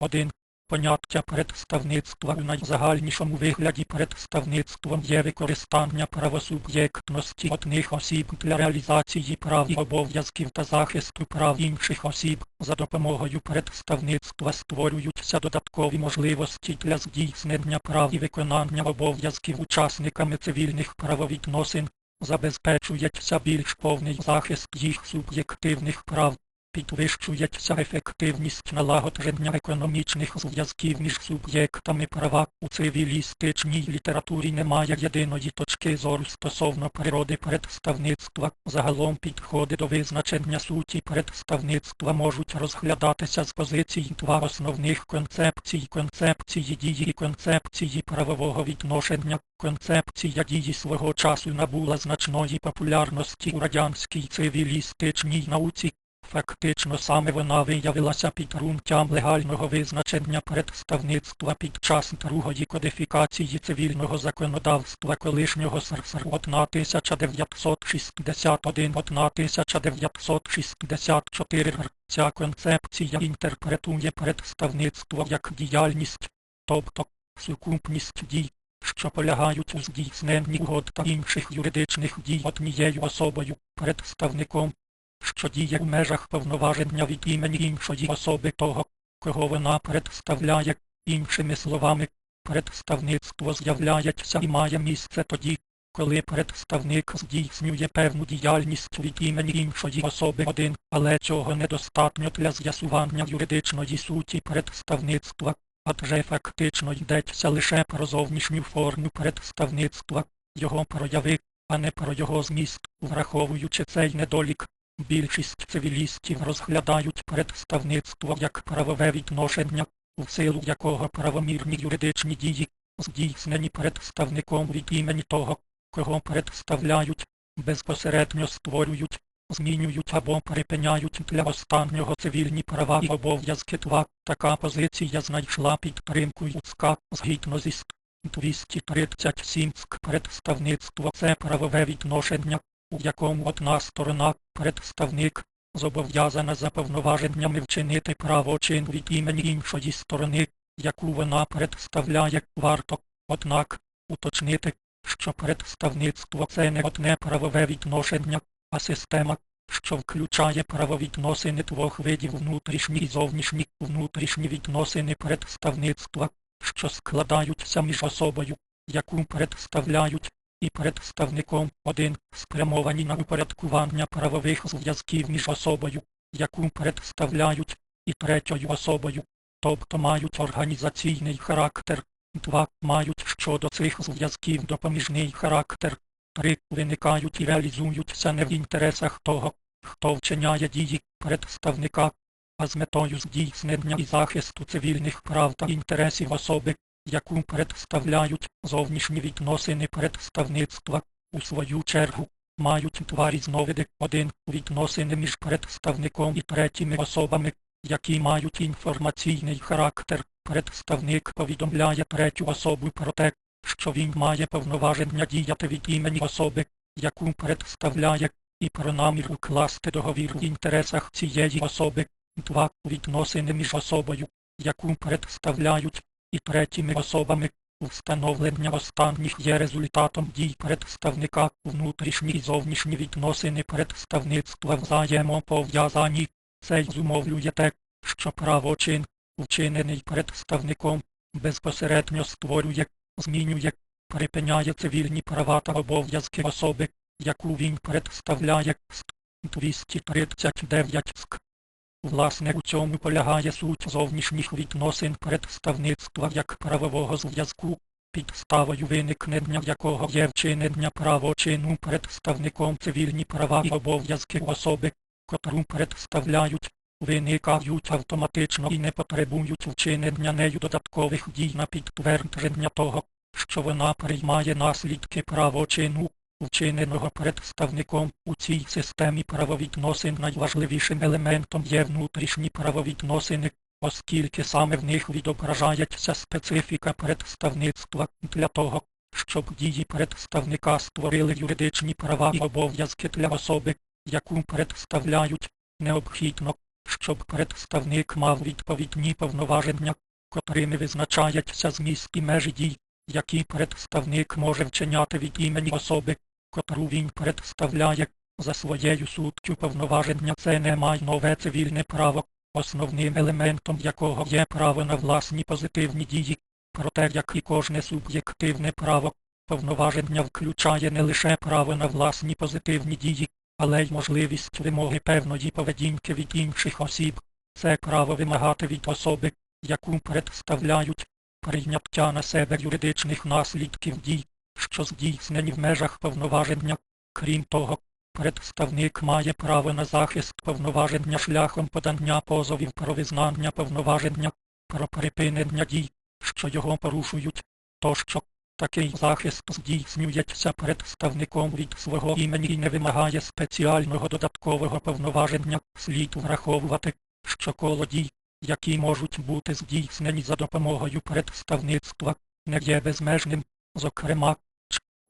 1. Поняття представництва у найзагальнішому вигляді представництвом є використання правосуб'єктності одних осіб для реалізації прав і обов'язків та захисту прав інших осіб. За допомогою представництва створюються додаткові можливості для здійснення прав і виконання обов'язків учасниками цивільних правовідносин, забезпечується більш повний захист їх суб'єктивних прав. Підвищується ефективність налагодження економічних зв'язків між суб'єктами права. У цивілістичній літературі немає єдиної точки зору стосовно природи представництва. Загалом підходи до визначення суті представництва можуть розглядатися з позицій два основних концепцій концепції дії і концепції правового відношення. Концепція дії свого часу набула значної популярності у радянській цивілістичній науці. Фактично саме вона виявилася підґрунтям легального визначення представництва під час другої кодифікації цивільного законодавства колишнього СРСР 1961-1964 Ця концепція інтерпретує представництво як діяльність, тобто сукупність дій, що полягають у здійсненні угод та інших юридичних дій однією особою, представником що діє в межах повноваження від імені іншої особи того, кого вона представляє, іншими словами, представництво з'являється і має місце тоді, коли представник здійснює певну діяльність від імені іншої особи один, але цього недостатньо для з'ясування юридичної суті представництва, адже фактично йдеться лише про зовнішню форму представництва, його прояви, а не про його зміст, враховуючи цей недолік. Більшість цивілістів розглядають представництво як правове відношення, в силу якого правомірні юридичні дії, здійснені представником від імені того, кого представляють, безпосередньо створюють, змінюють або припиняють для останнього цивільні права і обов'язки 2. Така позиція знайшла підтримку ЮЦКА згідно зі ст. 237 СК представництво це правове відношення, у якому одна сторона, представник, зобов'язана за повноваженнями вчинити правочин від імені іншої сторони, яку вона представляє, варто, однак, уточнити, що представництво це не одне правове відношення, а система, що включає правовідносини двох видів внутрішні і зовнішні, внутрішні відносини представництва, що складаються між особою, яку представляють, і представником один спрямовані на упорядкування правових зв'язків між особою, яку представляють, і третьою особою, тобто мають організаційний характер, два мають щодо цих зв'язків допоміжний характер, три виникають і реалізуються не в інтересах того, хто вчиняє дії представника, а з метою здійснення і захисту цивільних прав та інтересів особи, яку представляють зовнішні відносини представництва, у свою чергу, мають два різновиди. Один відносини між представником і третіми особами, які мають інформаційний характер. Представник повідомляє третю особу про те, що він має повноваження діяти від імені особи, яку представляє, і про намір укласти договір в інтересах цієї особи. Два відносини між особою, яку представляють, і третіми особами. Встановлення останніх є результатом дій представника, внутрішні і зовнішні відносини представництва взаємопов'язані. Це зумовлює те, що правочин, вчинений представником, безпосередньо створює, змінює, припиняє цивільні права та обов'язки особи, яку він представляє. 239 ск. Власне, у цьому полягає суть зовнішніх відносин представництва як правового зв'язку, підставою виникнення якого є вчинення правочину представником цивільні права і обов'язки особи, котру представляють, виникають автоматично і не потребують вчинення нею додаткових дій на підтвердження того, що вона приймає наслідки правочину вчиненого представником у цій системі правовідносин найважливішим елементом є внутрішні правовідносини, оскільки саме в них відображається специфіка представництва для того, щоб дії представника створили юридичні права і обов'язки для особи, яку представляють, необхідно, щоб представник мав відповідні повноваження, котрими визначається зміст і межі дій, які представник може вчиняти від імені особи, котру він представляє. За своєю суттю повноваження це не майнове цивільне право, основним елементом якого є право на власні позитивні дії, проте як і кожне суб'єктивне право, повноваження включає не лише право на власні позитивні дії, але й можливість вимоги певної поведінки від інших осіб. Це право вимагати від особи, яку представляють, прийняття на себе юридичних наслідків дій, що здійснені в межах повноваження. Крім того, представник має право на захист повноваження шляхом подання позовів про визнання повноваження, про припинення дій, що його порушують, тощо. Такий захист здійснюється представником від свого імені і не вимагає спеціального додаткового повноваження, слід враховувати, що коло дій, які можуть бути здійснені за допомогою представництва, не є безмежним, зокрема.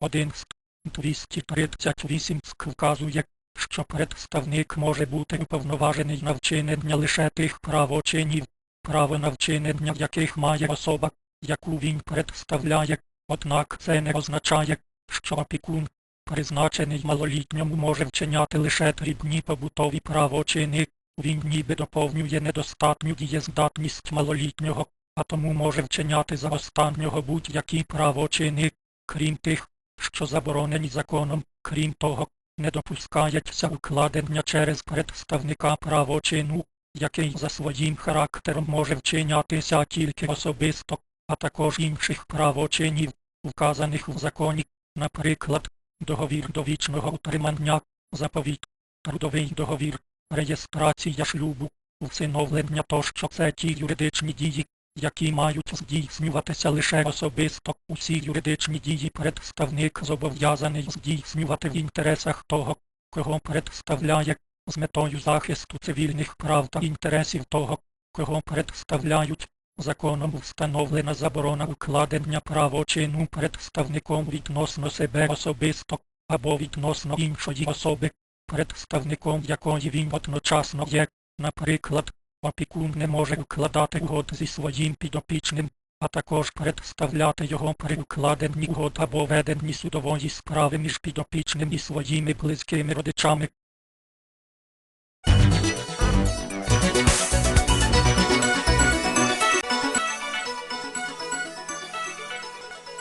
1 з 238 СК вказує, що представник може бути уповноважений на вчинення лише тих правочинів, право на вчинення яких має особа, яку він представляє, однак це не означає, що опікун, призначений малолітньому може вчиняти лише дрібні побутові правочини, він ніби доповнює недостатню дієздатність малолітнього, а тому може вчиняти за останнього будь-які правочини, крім тих, що заборонені законом, крім того, не допускається укладення через представника правочину, який за своїм характером може вчинятися тільки особисто, а також інших правочинів, вказаних в законі, наприклад, договір довічного утримання, заповіт, трудовий договір, реєстрація шлюбу, усиновлення тощо. Це ті юридичні дії, які мають здійснюватися лише особисто. Усі юридичні дії представник зобов'язаний здійснювати в інтересах того, кого представляє, з метою захисту цивільних прав та інтересів того, кого представляють. Законом встановлена заборона укладення правочину представником відносно себе особисто або відносно іншої особи, представником якої він одночасно є, наприклад, опікун не може укладати угод зі своїм підопічним, а також представляти його при укладенні угод або веденні судової справи між підопічним і своїми близькими родичами,